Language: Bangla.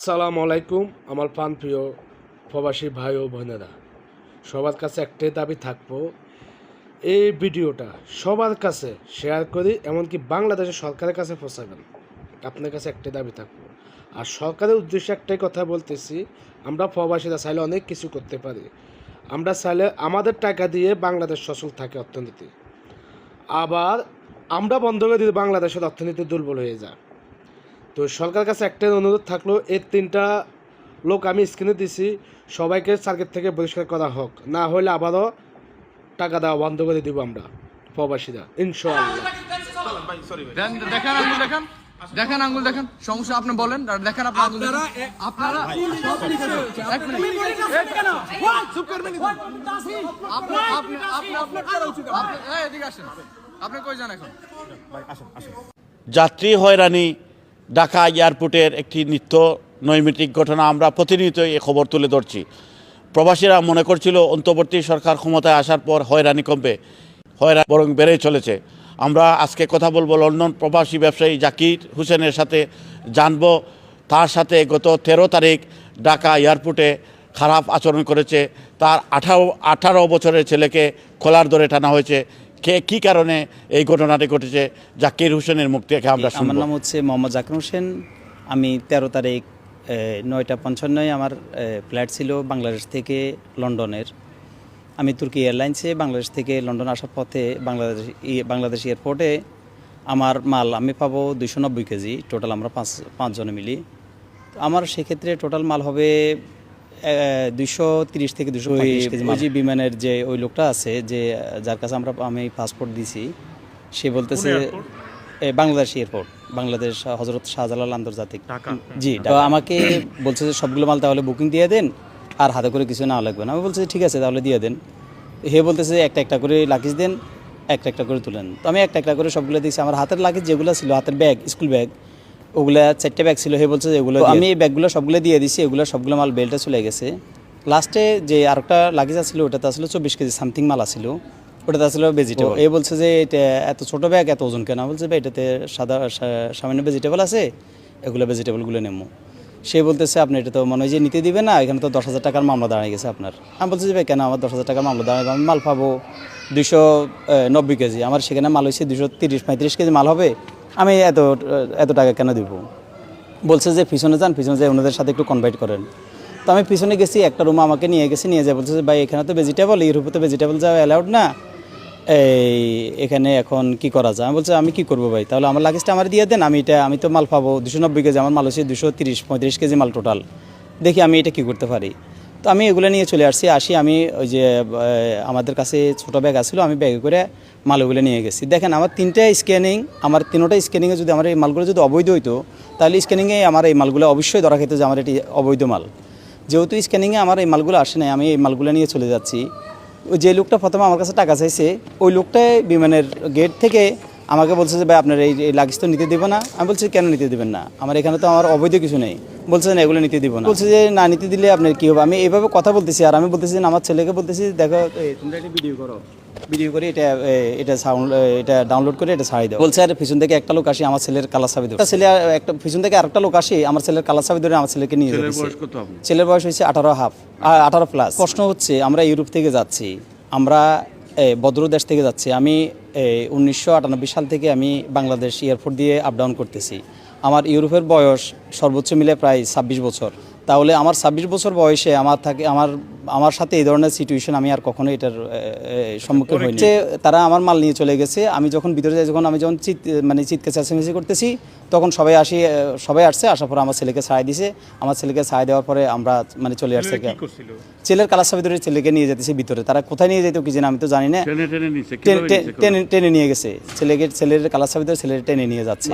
আসসালামু আলাইকুম, আমার প্রাণ প্রিয় প্রবাসী ভাই ও বোনেরা। সবার কাছে একটাই দাবি থাকব, এই ভিডিওটা সবার কাছে শেয়ার করি, এমনকি বাংলাদেশের সরকারের কাছে পৌঁছাবেন। আপনার কাছে একটাই দাবি থাকব। আর সরকারের উদ্দেশ্যে একটাই কথা বলতেছি, আমরা প্রবাসীরা চাইলে অনেক কিছু করতে পারি। আমরা চাইলে আমাদের টাকা দিয়ে বাংলাদেশ সচল থাকে অর্থনীতি। আবার আমরা বন্ধ করে দিলে বাংলাদেশের অর্থনীতি দুর্বল হয়ে যায়। তো সরকার কাছে একটাই অনুরোধ থাকল এই তিনটা লোক আমি স্ক্রিনে দিছি সবাইকে সার্কিট থেকে বহিষ্কার করা হোক। না হলে আবারও টাকা দেওয়া বন্ধ করে দিব আমরা প্রবাসীরা ইনশাআল্লাহ। দেখান আঙ্গুল দেখান। দেখান আঙ্গুল দেখান। সমস্যা আপনি বলেন দেখান আঙ্গুল। আপনারা যাত্রী হয়রানি ঢাকা এয়ারপোর্টের একটি নিত্য নৈমিত্তিক ঘটনা আমরা প্রতিনিয়ত এই খবর তুলে ধরছি। প্রবাসীরা মনে করছিল, অন্তর্বর্তী সরকার ক্ষমতায় আসার পর হয়রানি কমবে, হয়রানি বরং বেড়েই চলেছে। আমরা আজকে কথা বলব লন্ডন প্রবাসী ব্যবসায়ী জাকির হোসেনের সাথে। জানব তার সাথে গত তেরো তারিখ ঢাকা এয়ারপোর্টে খারাপ আচরণ করেছে। তার আঠারো আঠারো বছরের ছেলেকে খোলার দরে টানা হয়েছে। কে কী কারণে এই ঘটনাটি ঘটেছে? জাকির হোসেনের মুখ থেকে আমরা আমার নাম হচ্ছে মোহাম্মদ জাকির হোসেন। আমি তেরো তারিখ নয়টা পঞ্চান্নয় আমার ফ্লাইট ছিল বাংলাদেশ থেকে লন্ডনের। আমি তুর্কি এয়ারলাইন্সে বাংলাদেশ থেকে লন্ডন আসার পথে বাংলাদেশ বাংলাদেশ এয়ারপোর্টে আমার মাল আমি পাবো দুশো নব্বই কেজি। টোটাল আমরা পাঁচ পাঁচজনে মিলি। তো আমার সেক্ষেত্রে টোটাল মাল হবে দুইশো তিরিশ থেকে দুশো কেজি বিমানের যে ওই লোকটা আছে যে যার কাছে আমরা আমি পাসপোর্ট দিছি সে বলতেছে বাংলাদেশ এয়ারপোর্ট বাংলাদেশ হজরত শাহজালাল আন্তর্জাতিক। জি তো আমাকে বলছে যে সবগুলো মাল তাহলে বুকিং দিয়ে দেন আর হাতে করে কিছু না লাগবে না। আমি বলছি ঠিক আছে তাহলে দিয়ে দেন। হে বলতেছে একটা একটা করে লাকিজ দেন একটা একটা করে তুলেন। তো আমি একটা একটা করে সবগুলো দিয়েছি আমার হাতের লাকিজ যেগুলো ছিল হাতের ব্যাগ স্কুল ব্যাগ ওগুলা চারটে ব্যাগ ছিল হে বলছে যে এগুলো আমি এই ব্যাগগুলো সবগুলো দিয়ে দিছি এগুলো সবগুলো মাল বেল্টে চলে গেছে। লাস্টে যে আরেকটা লাগেজ আছিল ওটাতে আসলে চব্বিশ কেজি সামথিং মাল আছিল ওটাতে আসলে ভেজিটেবল এ বলছে যে এটা এত ছোট ব্যাগ এত ওজন কেন? বলছে ভাই এটাতে সাদা সামান্য ভেজিটেবল আছে এগুলো ভেজিটেবলগুলো নেব সে বলতেছে আপনি এটা তো মনে হয় যে নিতে দিবে না এখানে তো দশ হাজার টাকার মামলা দাঁড়িয়ে গেছে আপনার। আমি বলছি যে ভাই কেন আমার দশ হাজার টাকার মামলা দাঁড়াবে আমি মাল পাবো দুশো নব্বই কেজি। আমার সেখানে মাল হয়েছে দুশো তিরিশ পঁয়ত্রিশ কেজি মাল হবে আমি এত এত টাকা কেন দিব? বলছে যে পিছনে যান, পিছনে যাই, ওনাদের সাথে একটু কনভাইট করেন। তো আমি পিছনে গেছি, একটা রুম আমাকে নিয়ে গেছি, নিয়ে যায়, বলছে যে, ভাই, এখানে তো ভেজিটেবল এই ইউরোপে তো ভেজিটেবল যাওয়া অ্যালাউড না। এই, এখানে এখন কি করা যায়? আমি বলছে, আমি কি করব ভাই? তাহলে আমার লাগেজটা আমার দিয়ে দেন, আমি এটা, আমি তো মাল পাবো। দুশো নব্বই কেজি, আমার মাল হচ্ছে দুশো তিরিশ পঁয়ত্রিশ কেজি মাল টোটাল দেখি আমি এটা কি করতে পারি? তো আমি এগুলো নিয়ে চলে আসছি, আসি আমি ওই যে আমাদের কাছে ছোটো ব্যাগ আসছিল আমি ব্যাগে করে মালগুলো নিয়ে গেছি। দেখেন আমার তিনটা স্ক্যানিং আমার তিনোটা স্ক্যানিংয়ে যদি আমার এই মালগুলো যদি অবৈধ হইতো, তাহলে স্ক্যানিংয়ে আমার এই মালগুলো অবশ্যই ধরা খেত যে আমার এটি অবৈধ মাল। যেহেতু স্ক্যানিংয়ে আমার এই মালগুলো আসে নাই, আমি এই মালগুলো নিয়ে চলে যাচ্ছি। ওই যে লোকটা প্রথমে আমার কাছে টাকা চাইছে, ওই লোকটাই বিমানের গেট থেকে আমাকে বলছে যে, ভাই, আপনার এই লাগেজ তো নিতে দেবো না। আমি বলছি, কেন নিতে দেবেন না? আমার এখানে তো আমার অবৈধ কিছু নেই। বলছে না এগুলো নিতে দিব না। বলছে যে না নিতে দিলে আপনার কী হবে? আমি এইভাবে কথা বলতেছি আর আমি বলতেছি না আমার ছেলেকে বলতেছি দেখো তোমরা একটা ভিডিও করো। ভিডিও করে এটা এটা সাউন্ড এটা ডাউনলোড করে এটা ছাড়াই দাও। বলছে আর পিছন থেকে একটা লোক আসি আমার ছেলের কালার চাবি ধরে। ছেলে একটা পিছন থেকে আরেকটা লোক আসি আমার ছেলের কালার চাবি ধরে আমার ছেলেকে নিয়ে যেতেছে ছেলের বয়স হয়েছে আঠারো হাফ আঠারো প্লাস প্রশ্ন হচ্ছে আমরা ইউরোপ থেকে যাচ্ছি আমরা এ, ভদ্র দেশ থেকে যাচ্ছি আমি উনিশশো আটানব্বই সাল থেকে আমি বাংলাদেশ এয়ারপোর্ট দিয়ে আপ ডাউন করতেছি। আমার ইউরোপের বয়স সর্বোচ্চ মিলে প্রায় ছাব্বিশ বছর। তাহলে আমার ছাব্বিশ বছর বয়সে আমার থাকে আমার আমার সাথে এই ধরনের সিচুয়েশন আমি আর কখনো এটার সম্মুখীন হইনি। তারা আমার মাল নিয়ে চলে গেছে। আমি যখন ভিতরে যাই যখন আমি যখন চিৎ মানে চিৎকে চেঁচামেচি করতেছি তখন সবাই আসি সবাই আসছে আসার পরে আমার ছেলেকে ছাড়াই দিছে। আমার ছেলেকে ছাড়াই দেওয়ার পরে আমরা মানে চলে আসছে ছেলের কালার ভিতরে ছেলেকে নিয়ে যেতেছে ভিতরে। তারা কোথায় নিয়ে যেত কি জানি আমি তো জানি না। টেনে- নিয়ে গেছে। ছেলেকে ছেলের কালার ভিতরে ছেলের টেনে নিয়ে যাচ্ছে।